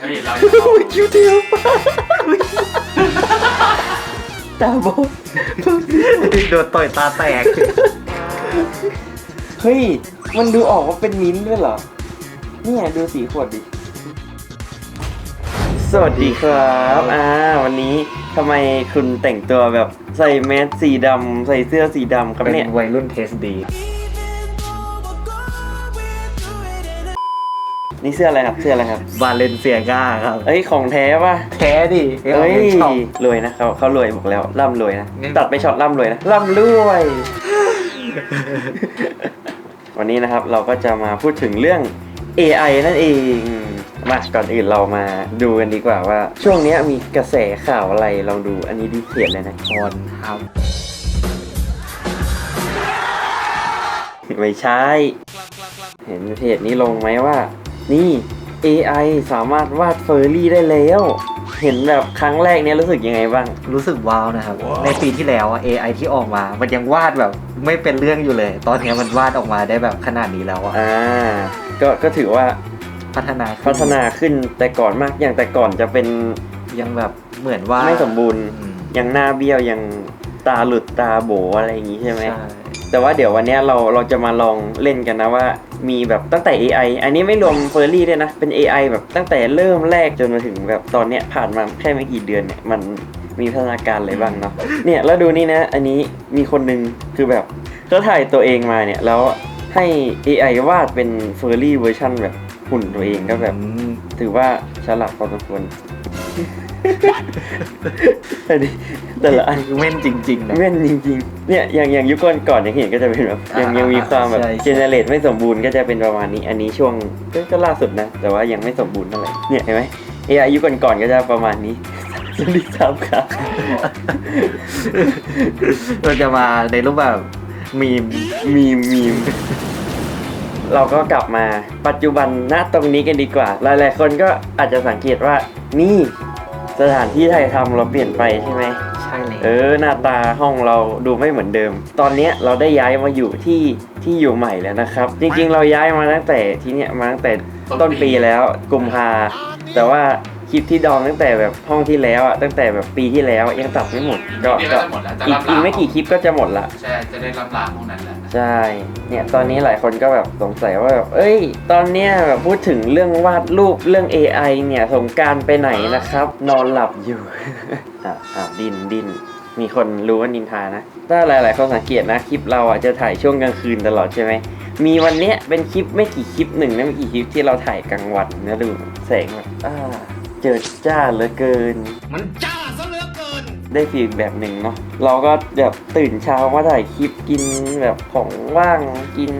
เฮ้ยเราจะเอาคิวเดียวตาบอดโดนต่อยตาแตก เฮ้ย มันดูออกว่าเป็นมิ้นท์ด้วยเหรอ เนี่ยดูสีขวดดิ สวัสดีครับ อ่า วันนี้ทำไมคุณแต่งตัวแบบใส่แมสสีดำใส่เสื้อสีดำครับเป็นเนี่ยวัยรุ่นเทสดี นี่เสื้ออะไรครับเสื้ออะไรครับบาเลนเซียกาครับ เอ้ยของแท้ป่ะแท้ดิเอ้ยชอบรวยนะเขาเขารวยบอกแล้วร่ำรวยนะงั้นตัดไปช็อตร่ำรวยนะร่ำรวย วันนี้นะครับเราก็จะมาพูดถึงเรื่อง AI นั่นเองมาก่อนอื่นเรามาดูกันดีกว่าว่า ช่วงเนี้ยมีกระแสข่าวอะไรลองดูอันนี้ดีเขียนเลยนะคอนครับ ไม่ใช่ เห็นเพจนี้ลงไหมว่า นี่ AI สามารถวาดเฟอร์รี่ได้แล้ว เห็นแบบครั้งแรกเนี้ยรู้สึกยังไงบ้าง รู้สึกว้าวนะครับ ในปีที่แล้วอะ AI ที่ออกมา มันยังวาดแบบไม่เป็นเรื่องอยู่เลย ตอนนี้มันวาดออกมาได้แบบขนาดนี้แล้วอะอ่า ก็ก็ถือว่าพัฒนาขึ้พัฒนาขึ้นแต่ก่อนมากอย่างแต่ก่อนจะเป็นยังแบบเหมือนว่าไม่สมบูรณ์ อืมยังหน้าเบี้ยวยังตาหลุดตาโบอะไรอย่างงี้ใช่ไหม ใช่แต่ว่าเดี๋ยววันเนี้ยเราเราจะมาลองเล่นกันนะว่า มีแบบตั้งแต่ AI อันนี้ไม่รวมเฟอร์รี่ด้วยนะ เป็น AI แบบตั้งแต่เริ่มแรกจนมาถึงแบบตอนเนี้ยผ่านมาแค่ไม่กี่เดือนเนี่ยมันมีพัฒนาการอะไรบ้างเนาะเนี่ยแล้วดูนี่นะ อันนี้มีคนหนึงคือแบบเขาถ่ายตัวเองมาเนี่ยแล้วให้ AI วาดเป็นเฟอร์รี่เวอร์ชันแบบหุ่นตัวเองก็แบบอืมถือว่าฉลาดพอสมควร แต่ดิแต่ละอันคือแม่นจริงๆนะ แม่นจริงๆ เนี่ยอย่างอย่างยุคก่อนก่อนอย่างเห็นก็จะเป็นแบบยังอ่ายัยังมีความแบบใช่ใช่ เจเนเรตไม่สมบูรณ์ก็จะเป็นประมาณนี้ อันนี้ช่วงก็ก็ล่าสุดนะ แต่ว่ายังไม่สมบูรณ์เท่าไหร่เนี่ยเห็นไหมเออายุก่อนก่อนๆก็จะประมาณนี้ สวัสดีครับครับ เราจะมาในรูปแบบมีม มีมมีมเราก็กลับมาปัจจุบันณตรงนี้กันดีกว่า หลายๆคนก็อาจจะสังเกตว่านี่ สถานที่ถ่ายทำเราเปลี่ยนไปใช่ไหม ใช่เลย เออหน้าตาห้องเราดูไม่เหมือนเดิม ตอนเนี้ยเราได้ย้ายมาอยู่ที่ที่อยู่ใหม่แล้วนะครับ จริงๆ เราย้ายมาตั้งแต่ที่เนี้ยมาตั้งแต่ต้นปีแล้วกุมภาแต่ว่าคลิปที่ดองตั้งแต่แบบห้องที่แล้วอะตั้งแต่แบบปีที่แล้วยังตัดไม่หมดก็เดี๋ยวก็ก็จะหมดแล้วจะอีกรับอีกไม่กี่คลิปก็จะหมดละ ใช่ จะได้รับลาพวกนั้นแหละ ใช่ เนี่ยตอนนี้หลายคนก็แบบสงสัยว่าแบบเอ้ย ตอนเนี้ยแบบพูดถึงเรื่องวาดรูปเรื่อง AI เนี่ยสงการไปไหนนะครับ นอนหลับอยู่ อะอะดินดินมีคนรู้ว่านินทานะ ถ้าหลาย ๆ คนสังเกตนะ คลิปเราอะจะถ่ายช่วงกลางคืนตลอดใช่ไหม มีวันเนี้ยเป็นคลิปไม่กี่คลิปหนึ่งนะไม่กี่คลิปที่เราถ่ายกลางวันนะดูแสงแบบอ่าเจิดจ้าเหลือเกิน มันจ้า ได้ฟีลแบบหนึ่งเนาะเราก็แบบตื่นเช้ามาถ่ายคลิปกินแบบของว่างกิน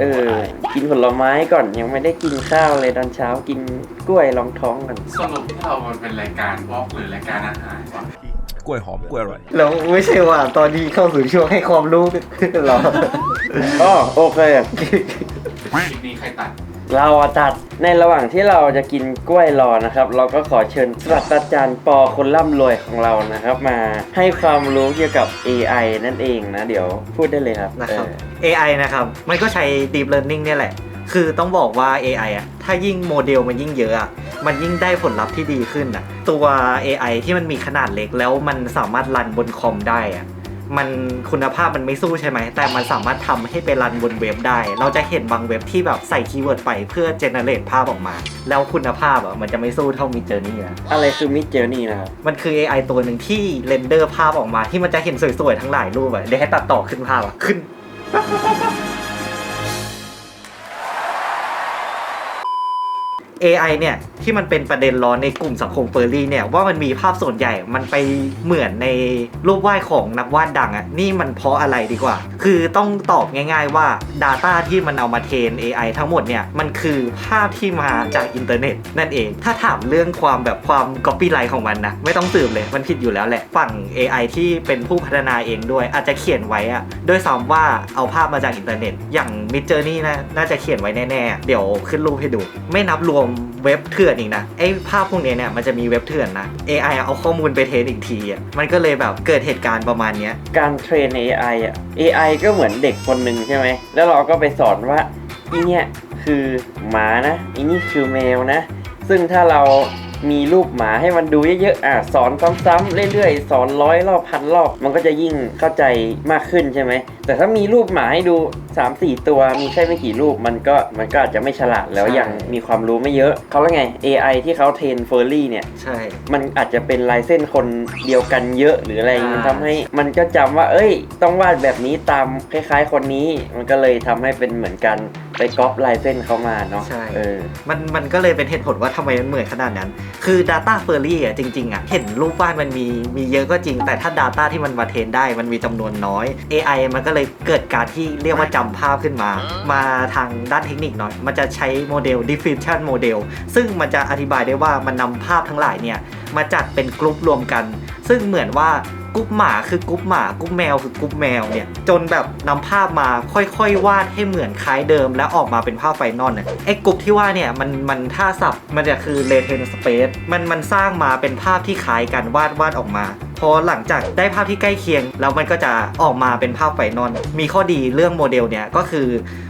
เออกินผลไม้ก่อนยังไม่ได้กินข้าวเลยตอนเช้ากินกล้วยรองท้องก่อนสรุปที่เรามันเป็นรายการวอล์กหรือรายการอาหารวะกล้วยหอมกล้วยอร่อยแล้วไม่ใช่ว่าตอนนี้เข้าสู่ช่วงให้ความรู้หรออ๋อโอเคคลิปนี้ใครตัด เราอะตัดในระหว่างที่เราจะกินกล้วยรอนะครับ เราก็ขอเชิญศาสตราจารย์ปอคนร่ำรวยของเรานะครับ มาให้ความรู้เกี่ยวกับ AI นั่นเองนะ เดี๋ยวพูดได้เลยครับนะครับ เออ AI นะครับ มันก็ใช้ Deep Learning เนี่ยแหละ คือต้องบอกว่า AI อะ ถ้ายิ่งโมเดลมันยิ่งเยอะอะมันยิ่งได้ผลลัพธ์ที่ดีขึ้นอะตัว AI ที่มันมีขนาดเล็กแล้วมันสามารถรันบนคอมได้อะ มันคุณภาพมันไม่สู้ใช่ไหม แต่มันสามารถทำให้ไปรันบนเว็บได้ เราจะเห็นบางเว็บที่แบบใส่คีย์เวิร์ดไปเพื่อเจเนเรตภาพออกมา แล้วคุณภาพอะมันจะไม่สู้เท่ามิเจอร์นี่นะอะไรคือมิดเจอร์นี่นะครับ มันคือ AI ตัวหนึ่งที่เรนเดอร์ภาพออกมา ที่มันจะเห็นสวยๆทั้งหลายรูปอะเดี๋ยวให้ตัดต่อขึ้นภาพอะขึ้น AI เนี่ยที่มันเป็นประเด็นร้อนในกลุ่มสังคมเฟอร์รี่เนี่ยว่ามันมีภาพส่วนใหญ่มันไปเหมือนในรูปวาดของนักวาดดังอะนี่มันเพราะอะไรดีกว่า คือต้องตอบง่าย ๆว่า Data ที่มันเอามาเทรน AI ทั้งหมดเนี่ยมันคือภาพที่มาจากอินเทอร์เน็ตนั่นเอง ถ้าถามเรื่องความแบบความ copyright ของมันนะไม่ต้องสืบเลยมันผิดอยู่แล้วแหละฝั่ง AI ที่เป็นผู้พัฒนาเองด้วย อาจจะเขียนไว้อะด้วยซ้ำว่าเอาภาพมาจากอินเทอร์เน็ต อย่าง Mid Journey นะน่าจะเขียนไว้แน่ๆเดี๋ยวขึ้นรูปให้ดู ไม่นับรวมเว็บเถื่อนอีกนะไอ้ภาพพวกนี้เนี่ยมันจะมีเว็บเถื่อนนะ AI เอาข้อมูลไปเทรนอีกทีอะมันก็เลยแบบเกิดเหตุการณ์ประมาณเนี้ยการเทรน AI อะ AI ก็เหมือนเด็กคนหนึ่งใช่ไหม แล้วเราก็ไปสอนว่าอีเนี่ยคือหมานะอีนี่คือแมวนะ ซึ่งถ้าเรา มีรูปหมาให้มันดูเยอะๆอะสอนซ้ำๆเรื่อยๆ สอนร้อยรอบพันรอบ มันก็จะยิ่งเข้าใจมากขึ้นใช่ไหม แต่ถ้ามีรูปหมาให้ดู 3 4 ตัวมีแค่ไม่กี่รูปมันก็มันก็อาจจะไม่ฉลาดแล้วใช่ยังมีความรู้ไม่เยอะเขาแล้วไง AI ที่เขาเทรนเฟอร์รี่เนี่ย ใช่ มันอาจจะเป็นลายเส้นคนเดียวกันเยอะหรืออะไรอ่ามัมันทำให้มันก็จำว่า เอ้ย ต้องวาดแบบนี้ตามคล้าย ๆ คนนี้ มันก็เลยทำให้เป็นเหมือนกันไปก๊อปลายเส้นเขามาเนาะใช่เออมันมันก็เลยเป็นเหตุผลว่าทำไมมันเหมือนขนาดนั้นคือ Data f u r r y อะจริงๆอะเห็นรูปวาดมันมีมีเยอะก็จริง แต่ถ้า Data ที่มันมาเทรนได้มันมีจำนวนน้อย AI มันก็เลยเกิดการที่เรียกว่าจำภาพขึ้นมา มาทางด้านเทคนิคหน่อย มันจะใช้โมเดล diffusion model ซึ่งมันจะอธิบายได้ว่ามันนำภาพทั้งหลายเนี่ยมาจัดเป็นกลุ่มรวมกัน ซึ่งเหมือนว่า กรุ๊ปหมาคือกรุ๊ปหมากรุ๊ปแมวคือกรุ๊ปแมวเนี่ยจนแบบนำภาพมาค่อยๆวาดให้เหมือนคล้ายเดิม แล้วออกมาเป็นภาพไฟนอลเนี่ยไอ้กรุ๊ปที่ว่าเนี่ยมันมันถ้าสับมันจะคือ latent space มันมันสร้างมาเป็นภาพที่คล้ายกันวาดวาดออกมา พอหลังจากได้ภาพที่ใกล้เคียง แล้วมันก็จะออกมาเป็นภาพไฟนอลมีข้อดีเรื่องโมเดลเนี่ยก็คือ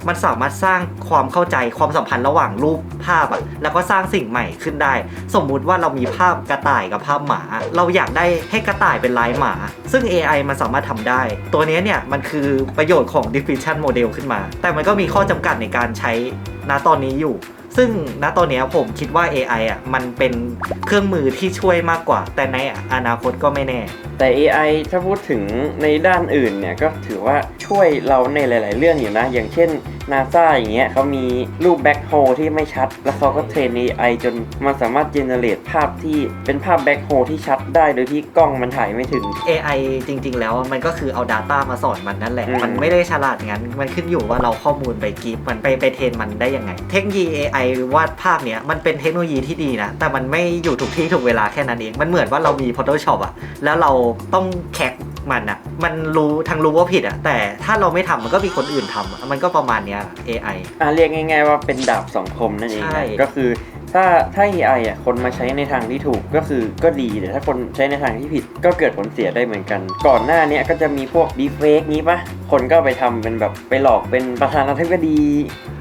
มันสามารถสร้างความเข้าใจความสัมพันธ์ระหว่างรูปภาพอะแล้วก็สร้างสิ่งใหม่ขึ้นได้ สมมุติว่าเรามีภาพกระต่ายกับภาพหมา เราอยากได้ให้กระต่ายเป็นลายหมา ซึ่ง AI มันสามารถทำได้ ตัวนี้เนี่ยมันคือประโยชน์ของ diffusion model ขึ้นมา แต่มันก็มีข้อจำกัดในการใช้ณตอนนี้อยู่ ซึ่งณตอนนี้ผมคิดว่า AI อะมันเป็นเครื่องมือที่ช่วยมากกว่า แต่ในอนาคตก็ไม่แน่ แต่ AI ถ้าพูดถึงในด้านอื่นเนี่ยก็ถือว่าช่วยเราในหลาย ๆ เรื่องอยู่นะ อย่างเช่น NASA อย่างเงี้ยเขามีรูปแบ็คโฮที่ไม่ชัด แล้วเขาก็เทรน AI จนมันสามารถเจเนเรตภาพที่เป็นภาพแบ็คโฮที่ชัดได้โดยที่กล้องมันถ่ายไม่ถึง AI จริง ๆ แล้วมันก็คือเอา Data มาสอนมันนั่นแหละอืมมันไม่ได้ฉลาดงั้น มันขึ้นอยู่ว่าเราข้อมูลไปกีบมันไปไปเทรนมันได้ยังไง เทคโนโลยี AI วาดภาพเนี้ยมันเป็นเทคโนโลยีที่ดีนะ แต่มันไม่อยู่ถูกที่ถูกเวลาแค่นั้นเอง มันเหมือนว่าเรามี Photoshop อะแล้วเราต้องแคก มันอะมันรู้ทั้งรู้ว่าผิดอะแต่ถ้าเราไม่ทำมันก็มีคนอื่นทำอะมันก็ประมาณเนี้ย AI อะเรียกง่าย ๆ ว่าเป็นดาบสองคมนั่นเองใช่ นะก็คือถ้าถ้า AI อะคนมาใช้ในทางที่ถูกก็คือก็ดีแต่ถ้าคนใช้ในทางที่ผิดก็เกิดผลเสียได้เหมือนกัน ก่อนหน้าเนี้ยก็จะมีพวกดีเฟกนี้ปะคนก็ไปทำเป็นแบบไปหลอกเป็นประธานาธิบดี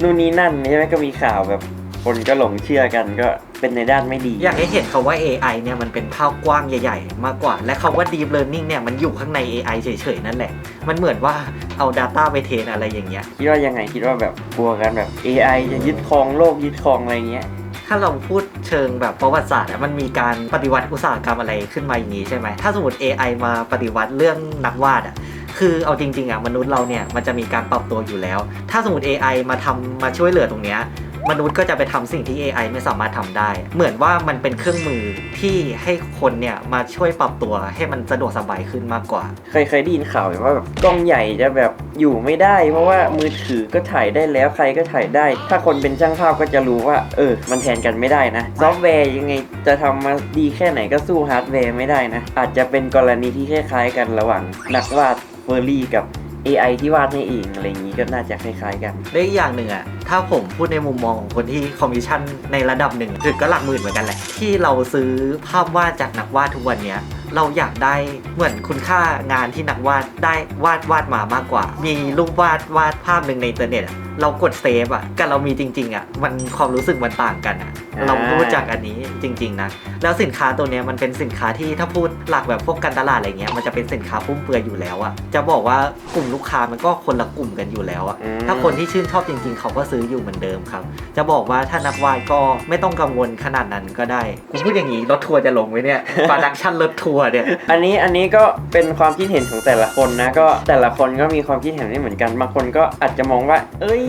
นู่นนี่นั่นใช่ไหมก็มีข่าวแบบ คนก็หลงเชื่อกันก็เป็นในด้านไม่ดี อยากให้เห็นคาว่า AI เนี่ยมันเป็นภาพกว้างใหญ่ ๆ มากกว่า และคาว่า Deep Learning เนี่ยมันอยู่ข้างใน AI เฉยๆ นั่นแหละ มันเหมือนว่าเอา Data ไปเทรนอะไรอย่างเงี้ย คิดว่ายังไงคิดว่าแบบกลัวกันแบบ AI จะยึดครองโลกยึดครองอะไรเงี้ยถ้าเราพูดเชิงแบบประวัติศาสตร์อะมันมีการปฏิวัติอุตสาหกรรมอะไรขึ้นมาอย่างนี้ใช่ไหม ถ้าสมมติ AI มาปฏิวัติเรื่องนักวาดอะคือเอาจริงๆอะมนุษย์เราเนี่ยมันจะมีการปรับตัวอยู่แล้ว ถ้าสมมติ AI มาทำมาช่วยเหลือตรงเนี้ย มนุษย์ก็จะไปทำสิ่งที่ AI ไม่สามารถทำได้ เหมือนว่ามันเป็นเครื่องมือที่ให้คนเนี่ยมาช่วยปรับตัวให้มันสะดวกสบายขึ้นมากกว่า เคยเคยได้ยินข่าวแบบว่าแบบกล้องใหญ่จะแบบอยู่ไม่ได้ เพราะว่ามือถือก็ถ่ายได้แล้วใครก็ถ่ายได้ ถ้าคนเป็นช่างภาพก็จะรู้ว่าเออ มันแทนกันไม่ได้นะ ซอฟต์แวร์ยังไงจะทำมาดีแค่ไหนก็สู้ฮาร์ดแวร์ไม่ได้นะ อาจจะเป็นกรณีที่คล้ายๆกันระหว่างนักวาดเฟอร์รี่กับ AI ที่วาดให้เองอะไรอย่างนี้ก็น่าจะคล้ายๆกัน และอีกอย่างหนึ่งอะถ้าผมพูดในมุมมองของคนที่คอมมิชชั่นในระดับหนึ่งคือก็หลักหมื่นเหมือนกันแหละที่เราซื้อภาพวาดจากนักวาดทุกวันเนี้ย เราอยากได้เหมือนคุณค่างานที่นักวาดได้วาดวาดมามากกว่า มีรูปวาดวาดภาพหนึ่งในอินเทอร์เน็ตอะเรากดเซฟอะกับเรามีจริง ๆอะมันความรู้สึกมันต่างกันอะอ่าเรารู้จากอันนี้จริง ๆนะแล้วสินค้าตัวเนี้ยมันเป็นสินค้าที่ถ้าพูดหลักแบบพวกการตลาดอะไรเงี้ยมันจะเป็นสินค้าฟุ่มเฟือยอยู่แล้วอะจะบอกว่ากลุ่มลูกค้ามันก็คนละกลุ่มกันอยู่แล้วอะอืมถ้าคนที่ชื่นชอบจริง ๆ เขาก็ซื้ออยู่เหมือนเดิมครับ จะบอกว่าถ้านักวาดก็ไม่ต้องกังวลขนาดนั้นก็ได้กูพูดอย่างนี้รถทัวร์จะลงไหมเนี่ยโปรดักชั่นรถทัวร์เนี่ย อันนี้อันนี้ก็เป็นความคิดเห็นของแต่ละคนนะ ก็แต่ละคนก็มีความคิดเห็นไม่เหมือนกัน บางคนก็อาจจะมองว่า เอ้ย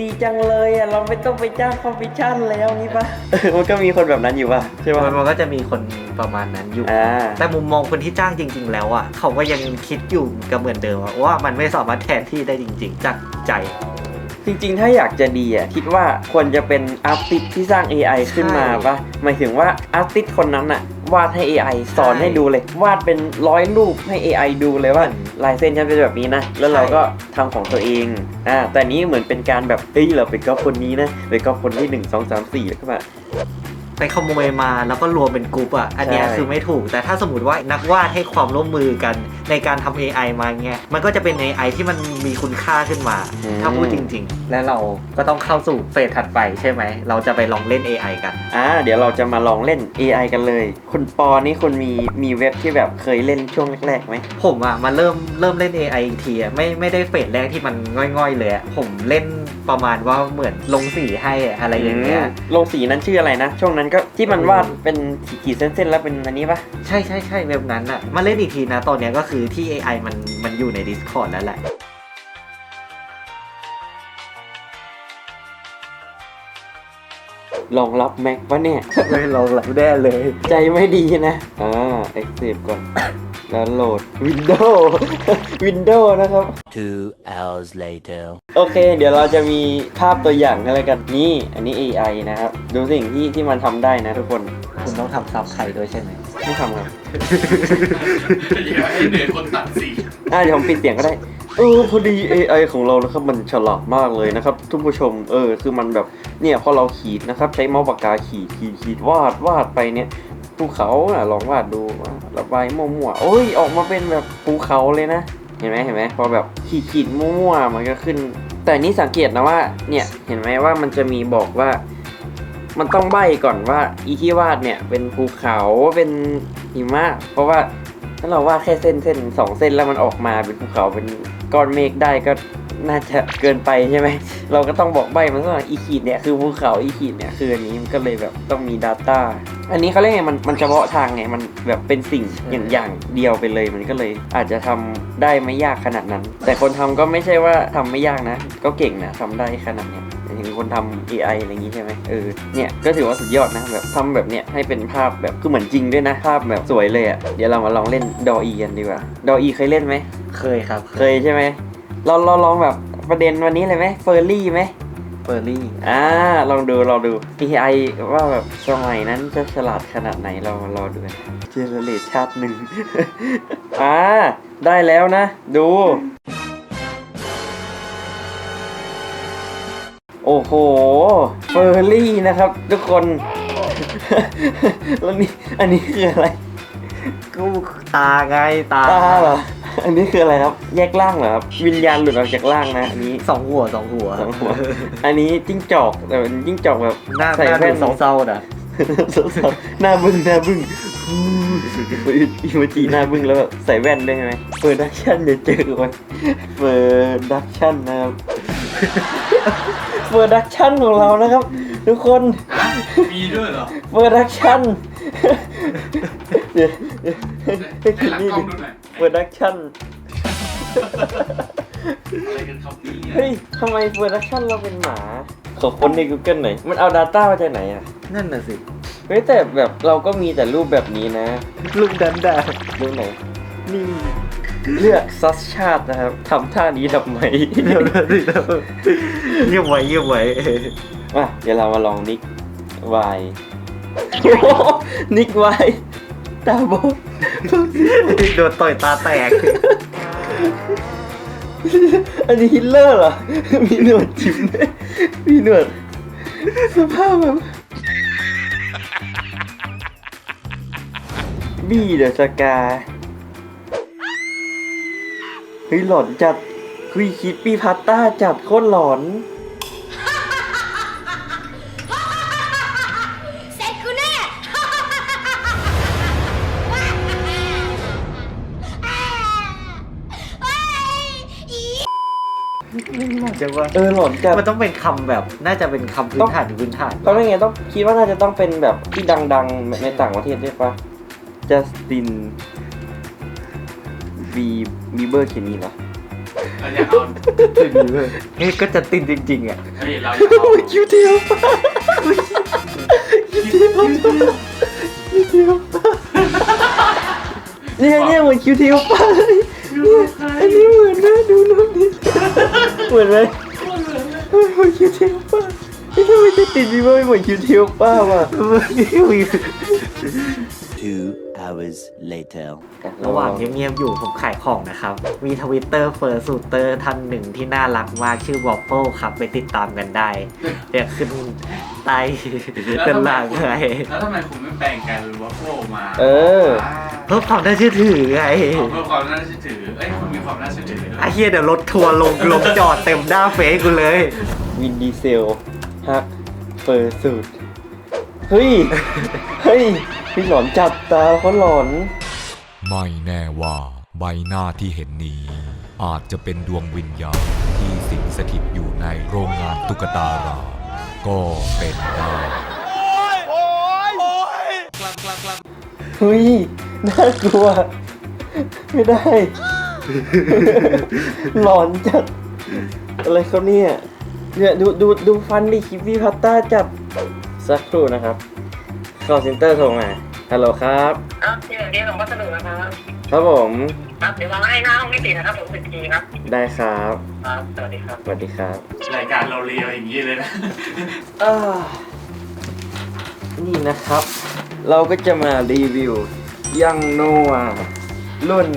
ดีจังเลยอะ เราไม่ต้องไปจ้างคอมมิชชั่นแล้วนี่ปะเออมันก็มีคนแบบนั้นอยู่ป่ะใช่ป่ะมันก็จะมีคนประมาณนั้นอยู่ อ่า แต่มุมมองคนที่จ้างจริง ๆ แล้วอะเขาก็ยังคิดอยู่กับเหมือนเดิมอะว่ามันไม่สามารถแทนที่ได้จริง ๆ จากใจ จริงๆ ถ้าอยากจะดีอะคิดว่าควรจะเป็นอาร์ติสที่สร้าง AI ขึ้นมาปะหมายถึงว่าอาร์ติสคนนั้นอะ วาดให้ AI สอนใช่ให้ดูเลย วาดเป็นร้อยรูปให้ AI ดูเลยว่าลายเส้นฉันเป็นแบบนี้นะ แล้วเราก็ทำของตัวเองอ่าแต่นี้เหมือนเป็นการแบบเฮ้ยเราไปก๊อปคนนี้นะไปก๊อปคนที่หนึ่งสองสามสี่แล้วก็มา ไปขโมยมาแล้วก็รวมเป็นกลุ่มอะอันเนี้ยใช่ คือไม่ถูก แต่ถ้าสมมติว่านักวาดให้ความร่วมมือกันในการทำ AI มาเงี้ยมันก็จะเป็น AI ที่มันมีคุณค่าขึ้นมาถ้าพูดจริง ๆ และเราก็ต้องเข้าสู่เฟสถัดไปใช่ไหม เราจะไปลองเล่น AI กัน อ่าเดี๋ยวเราจะมาลองเล่น AI กันเลย คุณปอนี่คุณมีมีเว็บที่แบบเคยเล่นช่วงแรกๆไหม ผมอะมาเริ่มเริ่มเล่น AI อีกทีอะไม่ไม่ได้เฟสแรกที่มันง่อยๆเลยอะผมเล่น ประมาณว่าเหมือนลงสีให้อะอะไรอย่างเงี้ยมลงสีนั้นชื่ออะไรนะ ช่วงนั้นก็ที่มันวาดเป็นขีดๆเส้นๆ แล้วเป็นอันนี้ปะใช่ใช่ใช่เว็บนั้นอะมาเล่นอีกทีนะ ตอนเนี้ยก็คือที่ AI มันมันอยู่ใน Discord แล้วแหละรองรับแม็กปะเนี่ย ไม่ลองหลับแน่เลย ใจไม่ดีนะ อ่า Active ก่อน แล้วโหลด Windows Windows นะครับ Two hours later. โอเค เดี๋ยวเราจะมีภาพตัวอย่างกันเลยกันนี่ อันนี้ AI นะครับ ดูสิ่งที่ที่มันทำได้นะทุกคน คุณต้องทำซับไทยด้วยใช่ไหมไม่ทำครับเดี๋ยวให้เหนื่อยคนตัดสีอ่าเดี๋ยวผมปิดเสียงก็ได้ เออพอดี AI ของเรานะครับมันฉลาดมากเลยนะครับทุกผู้ชม เออคือมันแบบเนี่ยพอเราขีดนะครับ ใช้เมาส์ปากกาขีดขีดขีดวาดวาดไปเนี่ย ภูเขาอะลองวาดดูระบายมั่วๆโอ้ยออกมาเป็นแบบภูเขาเลยนะ เห็นไหมเห็นไหมพอแบบขีดขีดมั่วๆมันก็ขึ้น แต่นี่สังเกตนะว่าเนี่ยเห็นไหมว่ามันจะมีบอกว่า มันต้องใบก่อนว่า อีที่วาดเนี่ยเป็นภูเขาเป็นหิมะเพราะว่าถ้าเราวาดแค่เส้นเส้นสองเส้นแล้วมันออกมาเป็นภูเขาเป็นก้อนเมฆได้ก็ น่าจะเกินไปใช่ไหม เราก็ต้องบอกใบมันว่าอีขีดเนี่ยคือภูเขาอีขีดเนี่ยคืออันนี้มันก็เลยแบบต้องมี Data อันนี้เขาเรียกไงมันมันเฉพาะทางไงมันแบบเป็นสิ่งอย่างอย่างเดียวไปเลยมันก็เลยอาจจะทำได้ไม่ยากขนาดนั้น แต่คนทำก็ไม่ใช่ว่าทำไม่ยากนะ ก็เก่งนะทำได้ขนาดเนี้ยอย่างคนทำ AI อะไรอย่างงี้ใช่ไหมเออเนี่ยก็ถือว่าสุดยอดนะแบบทำแบบเนี้ยให้เป็นภาพแบบคือเหมือนจริงด้วยนะภาพแบบสวยเลยอะ่ะเดี๋ยวเรามาลองเล่นดออีกันดีกว่าดออีเคยเล่นไหม เคยครับเคยใช่ไหม เราเราลองแบบประเด็นวันนี้เลยไหมเฟอร์รี่ไหมเฟอร์รี่อ่าลองดูลองดู AI ว่าแบบสมัยนั้นจะฉลาดขนาดไหนเรามารอดูกันเจเนเรตชาติหนึ่ง อ่า ได้แล้วนะ ดู โอ้โห เฟอร์รี่นะครับ ทุกคนแล้วนี่อันนี้คืออะไร กูตาไงตาตาเหรอ อันนี้คืออะไรครับ แยกล่างเหรอครับ วิญญาณหลุดออกจากล่างนะอันนี้สองหัวสองหัวสองหัวอันนี้จิ้งจอกแต่เป็นจิ้งจอกแบบหน้าใส่หน้าแว่ดูนเศร้าๆนะหน้าบึ้งหน้าบึ้งอีโมจิหน้าบึ้งแล้วแบบใส่แว่นด้วยใช่ไหมเปิดดักชั่นเดี๋ยวเจอกันเปิดดักชั่นนะครับเปิดดักชั่นของเรานะครับ ทุกคนฮะมีด้วยเหรอเปิดดักชั่นเดี๋ยวเดี๋ยวให้ให้คิดหลังนี่กล้อดิงดูหน่ อยเปิดดักชั่น อะไรกันครับนี่เฮ้ยทำไมเปิดดักชั่นเราเป็นหมา ขอค้นใน Google หน่อย มันเอา Data มาจากไหนอะ นั่นน่ะสิ เฮ้ยแต่แบบเราก็มีแต่รูปแบบนี้นะ ลูกดันดารูปไหน นี่เลือกซัสชาตินะครับทำท่านี้ทำไม เดี๋ยวนะสิเดี๋ยวเงียบไว้เงียบไว้อะเดี๋ยวเรามาลองนิกวายนิกวายตาบอด โดนต่อยตาแตก อันนี้ฮิตเลอร์เหรอ มีหนวดจิ้มด้วยมีหนวดสภาพแบบบี้เดอะสกา เฮ้ยหลอนจัดคุยคิดปี้พัตต้าจัดโคตรหลอน จังว่าเออหลอนจัดมันต้องเป็นคำแบบ น่าจะเป็นคำพื้นฐานพื้นฐานต้องเป็นไงต้องคิดว่าน่าจะต้องเป็นแบบที่ดังๆในต่างประเทศด้วยปะจัสตินบีบีเบอร์เขียนนี้เหรอเราอยากเอาเฮ้ยก็จะตินจริงๆอะเฮ้ยเราอยากเอาคิวเทียวปะคิวเทียวปะคิวเทียวปะเนี่ยเนี่ยเหมือนคิวเทียวปะเลยเนี่ยอันนี้เหมือนนะดูน้องดิเหมือนไหมเหมือนคิวเทียวปะทำไมจะติดวีว่าไม่เหมือนยูทิวป้าวะ Two hours later. ระหว่างเงียบๆอยู่ผมขายของนะครับ มีทวิตเตอร์เฟิร์สูเตอร์ท่านหนึ่งที่น่ารักมากชื่อวอ f เ l ิครับไปติดตามกันได้ เดี๋ยวขึ้นใต้ด้านล่างไงแล้วทำไมคุณไม่แบ่งกันวัฟเฟิลมาเออเพิ่มความน่าเชื่อถือไงเอาเพื่อความน่าเชื่อถือเอ้ยคุณมีความน่าเชื่อถือด้วยไอ้เฮียเดี๋ยวรถทัวร์ลงลงจอดเต็มหน้าเฟซกูเลย วินดีเซลฮักเฟอร์สูตเฮ้ย เฮ้ย พี่หลอนจับตาเขาหลอน ไม่แน่ว่าใบหน้าที่เห็นนี้ อาจจะเป็นดวงวิญญาณที่สิงสถิตอยู่ในโรงงานตุ๊กตารามก็เป็นได้ เฮ้ย น่ากลัว ไม่ได้ หลอนจัด อะไรเขาเนี่ย เนี่ยดูดูดูฟันดิคิปปี้พัตต้าจัดสักครู่นะครับ call center โทรมา ฮัลโหลครับครับที่ไหนที่ผมก็สนุกนะครับครับผม ครับเดี๋ยววางให้หน้าห้องนิตินะครับผมสิบทีครับได้ครับ ครับสวัสดีครับ สวัสดีครับ รายการเราเรียวอย่างนี้เลยนะ อ่านี่นะครับ เราก็จะมารีวิว ยังโนวารุ่น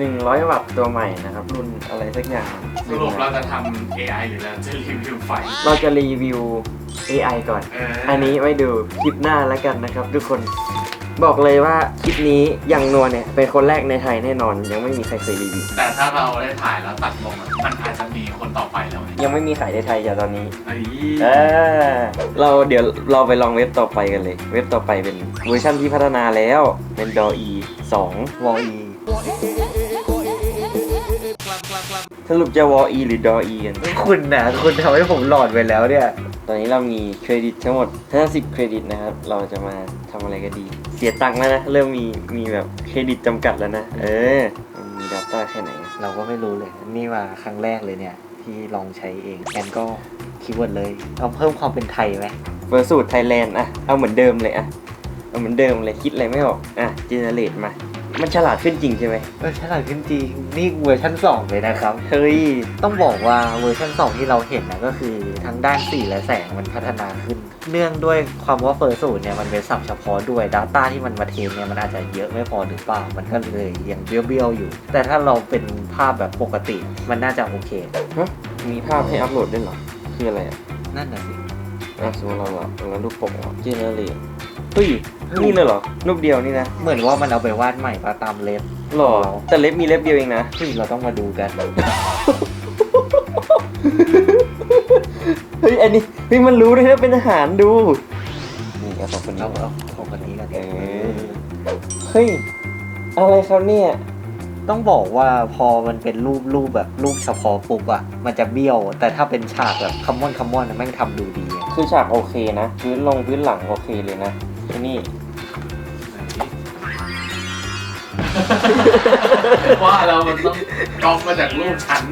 100 วัตต์ตัวใหม่นะครับ รุ่นอะไรสักอย่าง สรุปเราจะทำ AI หรือเราจะรีวิวไฟ เราจะรีวิว AI ก่อน เอออันนี้ไว้ดูคลิปหน้าแล้วกันนะครับทุกคน บอกเลยว่าคลิปนี้ยังนัวเนี่ยเป็นคนแรกในไทยแน่นอน ยังไม่มีใครเคยรีวิวแต่ถ้าเราได้ถ่ายแล้วตัดลงอะมันอาจจะมีคนต่อไปแล้วไงยังไม่มีขายในไทยอย่างตอนนี้เอ้ยเออเราเดี๋ยวเราไปลองเว็บต่อไปกันเลย เว็บต่อไปเป็นเวอร์ชันที่พัฒนาแล้วเป็น DOE 2วอลีสรุปจะ WE หรือ DOE กันคุณนะคุณทำให้ผมหลอดไปแล้วเนี่ย ตอนนี้เรามีเครดิตทั้งหมด 50 เครดิตนะครับ เราจะมาทำอะไรกันดี เสียตังค์แล้วนะ เริ่มมีมีแบบเครดิตจำกัดแล้วนะ เออมันมี Data แค่ไหน เราก็ไม่รู้เลย นี่มาครั้งแรกเลยเนี่ยที่ลองใช้เองแอนก็คีย์เวิร์ดเลยเอาเพิ่มความเป็นไทยไหมเวอร์สูตรไทยแลนด์อะเอาเหมือนเดิมเลยอะเอาเหมือนเดิมเลยคิดอะไรไม่ออกอะเจเนเรตมา มันฉลาดขึ้นจริงใช่ไหมเออฉลาดขึ้นจริงนี่เวอร์ชัน2เลยนะครับ เฮ้ย ต้องบอกว่าเวอร์ชัน2ที่เราเห็นนะก็คือทั้งด้านสีและแสงมันพัฒนาขึ้น เนื่องด้วยความว่าเฟอร์สูตรเนี่ยมันเป็นศัพท์เฉพาะด้วย Data ที่มันมาเทรนเนี่ยมันอาจจะเยอะไม่พอหรือเปล่า มันก็เลยยังเบี้ยวๆอยู่ แต่ถ้าเราเป็นภาพแบบปกติ มันน่าจะโอเค ฮะมีภาพให้อัพโหลดด้วยเหรอ คืออะไรอะนั่นน่ะสิ อะสมมติเราอะเรารูปปกอะเจเนเรตเฮ้ย นี่เลยเหรอ รูปเดียวนี่นะเหมือนว่ามันเอาไปวาดใหม่มาตามเล็บหรอ แต่เล็บมีเล็บเดียวเองนะเฮ้ยเราต้องมาดูกัน เฮ้ยอันนี้เฮ้ยมันรู้เลยนะเป็นอาหารดู นี่เอาสองคนนี้เอาเอาของคนนี้กันเออเฮ้ยอะไรครับเนี่ยต้องบอกว่าพอมันเป็นรูปรูปแบบรูปเฉพาะปุ๊บอะมันจะเบี้ยว แต่ถ้าเป็นฉากแบบคัมมอนคัมมอนแม่งทำดูดีอะคือฉากโอเคนะพื้นลงพื้นหลังโอเคเลยนะอันนี่ ว่าเรามันต้องก๊อปมาจากรูปฉัน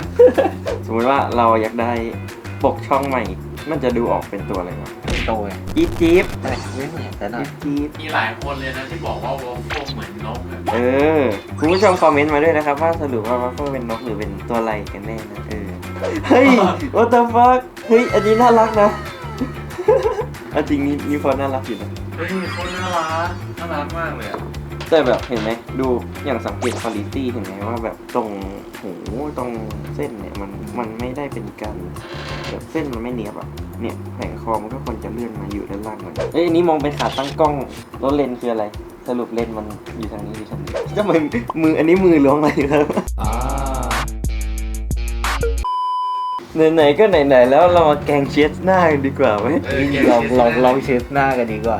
สมมติว่าเราอยากได้ ปกช่องใหม่ มันจะดูออกเป็นตัวอะไรวะโตไงจี๊บจี๊บแต่ไม่เหมือนแต่หน่อจี๊ยบจี๊บมีหลายคนเลยนะที่บอกว่าวอลโฟเหมือนนกอะเออคุณผู้ชมคอมเมนต์มาด้วยนะครับ ว่าสรุปว่าวัฟเฟิลเป็นนกหรือเป็นตัวอะไรกันแน่นะเออเฮ้ย what the fuck เฮ้ยอันนี้น่ารักนะเอาจริงนี่นี่พอน่ารักอยู่นะเฮ้ยคนน่ารักน่ารักมากเลยอะ แต่แบบเห็นไหมดูอย่างสังเกตคุณภาพเห็นไหมว่าแบบตรงหูตรงเส้นเนี่ยมันมันไม่ได้เป็นการแบบเส้นมันไม่เนียบอะเนี่ยแผงคอมันก็ควรจะเลื่อนมาอยู่ด้านล่างเหมือนเอ้ยอันนี้มองเป็นขาตั้งกล้องแล้วเลนส์คืออะไร สรุปเลนส์มันอยู่ทางนี้หรือทางนี้ทำไมมืออันนี้มือล้วงอะไรครับไหนๆก็ไหนๆแล้วเรามาแกงเช็ดหน้ากันดีกว่าไหมเออแกลองลองลองเช็ดหน้ากันดีกว่า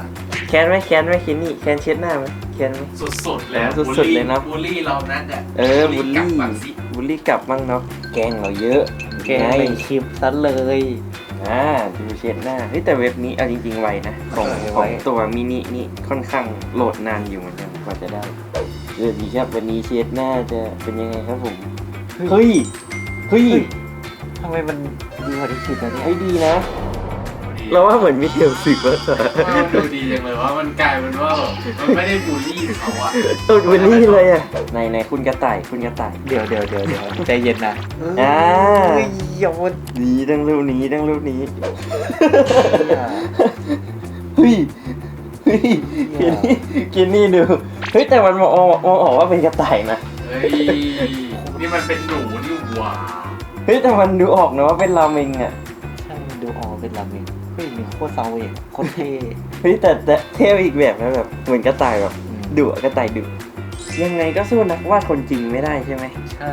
แคนไหมแคนไหมคินนี่แคนเช็ดหน้าไหมแคนไหม สุดๆเลยอะสุดๆเลยนะบูลลี่เรานั่นแหละเออบูลกลับลี่บ้างสิบูลลี่กลับบ้างเนาะแกล้งเราเยอะแกงเป็นคลิปซะเลยอ่าดูเช็ดหน้าเฮ้ยแต่เว็บนี้เอาจริงๆไวนะของเออของไวตัวมินินี่ค่อนข้างโหลดนานอยู่เหมือนกันกว่าจะได้เดี๋ยวดีครับวันนี้เช็ดหน้าจะเป็นยังไงครับผมเฮ้ยเฮ้ยทำไมมันดีกว่าที่คิดนะเนี่ยเฮ้ยดีนะวันนี้ เราว่าเหมือนมิเทลสึกว่าว่ามันดูดีจังเลยว่ามันกลายเป็นว่าแบบมันไม่ได้บูลลี่เขาอะตุดวันนี้เลยอะในในคุณกระต่ายคุณกระต่ายเดี๋ยวเดี๋ยวเดี๋ยวเดี๋ยวใจเย็นนะอ่าเฮ้ยอย่ามาดีดังรูปนี้ดังรูปนี้เฮ้ยเฮ้ยกินนี่กินนี่ดูเฮ้ยแต่มันมองมองออกว่าเป็นกระต่ายนะเฮ้ยนี่มันเป็นหนูนี่หว่าเฮ้ยแต่มันดูออกนะว่าเป็นราเมงอะใช่มันดูออกเป็นราเมง เฮ้ยมีโคตรซาวเวกโคตรเท่เฮ้ยแต่แต่เท่อีกแบบนะแบบเหมือนกระต่ายแบบอืมดุอะกระต่ายดุยังไงก็สู้นักวาดคนจริงไม่ได้ใช่ไหม ใช่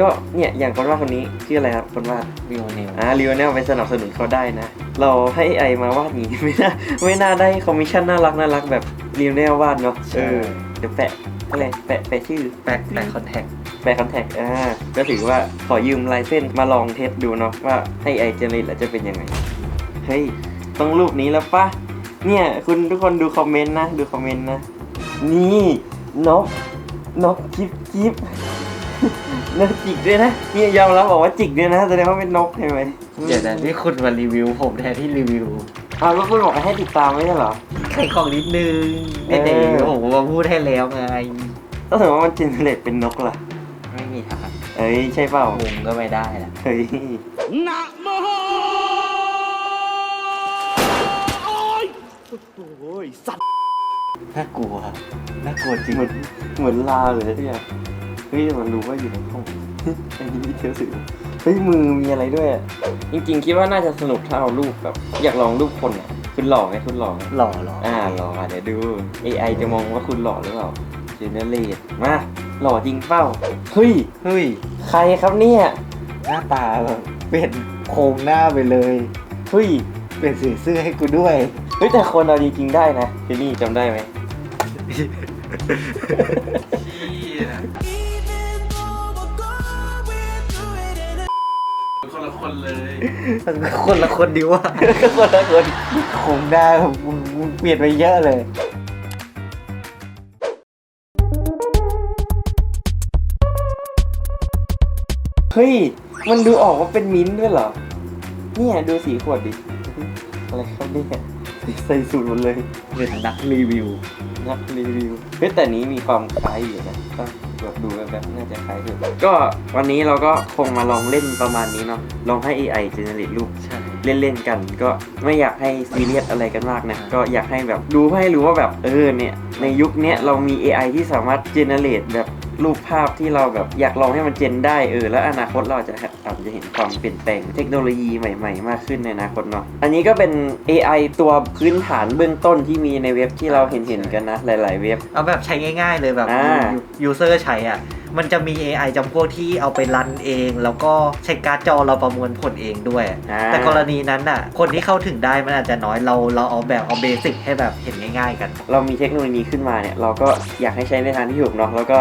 ก็เนี่ยอย่างคนวาดคนนี้ชื่ออะไรครับคนวาดวิวเนลอ่าลีโอเนลไปสนับสนุนเขาได้นะ เราให้ไอมาวาดอย่างนี้ไม่น่าไม่น่าได้คอมมิชชั่นน่ารักน่ารักแบบลีโอเนลวาดเนาะเออเดี๋ยวแปะอะไรแปะแปะชื่อแปะแปะคอนแทคแปะคอนแทคอ่าก็ถือว่าขอยืมลายเส้นมาลองเทสดูเนาะว่าให้ไอเจเนเรตแล้วจะเป็นยังไง เฮ้ยต้องรูปนี้แล้วปะเนี่ยคุณทุกคนดูคอมเมนต์นะดูคอมเมนต์นะ นี่นกนกจิ๊บจิ๊บนกจิกด้วยนะเนี่ยยอมรับบอกว่าจิกด้วยนะแสดงว่าเป็นนกใช่ไหมเดี๋ยวนะนี่คุณมารีวิวผมแทนที่รีวิวอ้าวแล้วคุณบอกให้ติดตามไม่ใช่เหรอใครของนิดนึงเออเด็กๆผมมาพูดให้แล้วไงถ้าสมมติว่ามันเจเนเรตเป็นนกล่ะ ไม่มีทางเอ้ยใช่เปล่าผมก็ไม่ได้แหละเฮ้ยนะโม โอ้ยสัตว์น่ากลัว น่ากลัวจริงเหมือนเหมือนลาเลยเนี่ยเฮ้ยแต่มันรู้ว่าอยู่ในห้องอันนี้มีเทลสื่อเฮ้ยมือมีอะไรด้วยอะจริงๆ คิดว่าน่าจะสนุกถ้าเอารูปแบบ อยากลองรูปคนอะคุณหล่อไหมคุณหล่อไหมหล่อหล่ออ่าหล่ออะเดี๋ยวดู AI จะมองว่าคุณหล่อหรือเปล่าเจเนเรตมาหล่อจริงเปล่าเฮ้ยเฮ้ยใครครับเนี่ยหน้าตาแบบเป็นโครงหน้าไปเลยเฮ้ยเป็นสีเสื้อให้กูด้วย เฮ้ยแต่คนเอาจริงๆได้นะเจนี่จำได้ไหมคนละคนเลยคนละคนดีว่า คนละคนโครงหน้ามึงมึงเปลี่ยนไปเยอะเลย เฮ้ย มันดูออกว่าเป็นมิ้นท์ด้วยเหรอ เนี่ย ดูสีขวดดิ อะไรครับเนี่ย ใส่สูตรหมดเลยเป็นนักรีวิว นักรีวิวเฮ้ยแต่นี้มีความคล้ายอยู่นะก็แบบดูแบบๆน่าจะคล้ายอยู่ก็วันนี้เราก็คงมาลองเล่นประมาณนี้เนาะลองให้ AI generate รูปใช่เล่นๆกัน ก็ไม่อยากให้ซีเรียสอะไรกันมากนะก็อยากให้แบบดูให้รู้ว่าแบบเออเนี่ยในยุคเนี้ยเรามี AI ที่สามารถ generate แบบรูปภาพที่เราแบบอยากลองให้มันเจนได้เออแล้วอนาคตเราจะ อาจจะเห็นความเปลี่ยนแปลงเทคโนโลยีใหม่ ๆ มากขึ้นในอนาคตเนาะอันนี้ก็เป็น AI ตัวพื้นฐานเบื้องต้นที่มีในเว็บที่เราเห็นๆกันนะหลาย ๆ เว็บ เอาแบบใช้ง่าย ๆ เลยแบบอ่า ยูเซอร์ใช้อะ มันจะมี AI จำพวกที่เอาไปรันเอง แล้วก็ใช้การ์ดจอเราประมวลผลเองด้วย อ่า แต่กรณีนั้นน่ะ คนที่เข้าถึงได้มันอาจจะน้อยเราเราเอาแบบเอาเบสิกให้แบบเห็นง่ายๆกัน เรามีเทคโนโลยีขึ้นมาเนี่ย เราก็อยากให้ใช้ในทางที่ถูกเนาะแล้วก็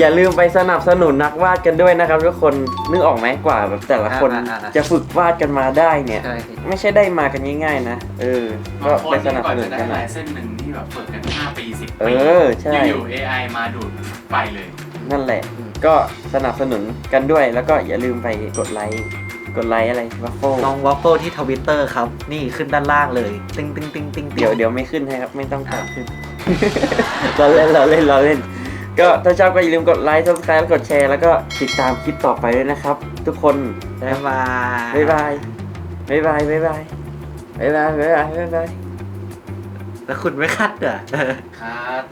อย่าลืมไปสนับสนุนนักวาดกันด้วยนะครับทุกคนนึกออกไหมกว่าแบบแต่ละคนอ่าอ่าอ่า จะฝึกวาดกันมาได้เนี่ยใช่ไม่ใช่ได้มากันง่ายๆนะ เออ ก็บางคนไปสนี่นับก่อสนนุจะนได้กันหน่อลายยเส้นหนึ่งนี่แบบฝึกกัน 5 ปี 10 เอปีอ ใช่ อยู่ๆ AI มาดูดไปเลย นั่นแหละ ก็สนับสนุนกันด้วย แล้วก็อย่าลืมไปกดไลค์ กดไลค์อะไรวัฟเฟิลน้องวอฟเฟิลที่ทวิตเตอร์ครับ นี่ขึ้นด้านล่างเลยติ้งติ้งติ้งติ้งติ้งเดี๋ยวเดี๋ยวไม่ขึ้นให้ครับ ไม่ต้องตามขึ้น เราเล่นเราเล่นเราเล่น ก็ถ้าชอบก็อย่าลืมกดไลค์ subscribe แล้วกดแชร์ แล้วก็ติดตามคลิปต่อไปด้วยนะครับ ทุกคนนะบ๊ายบายบ๊ายบายบ๊ายบายบ๊ายบายบ๊ายบายบ๊ายบายบ๊ายบายแล้วคุณไม่คัดเหรอครับ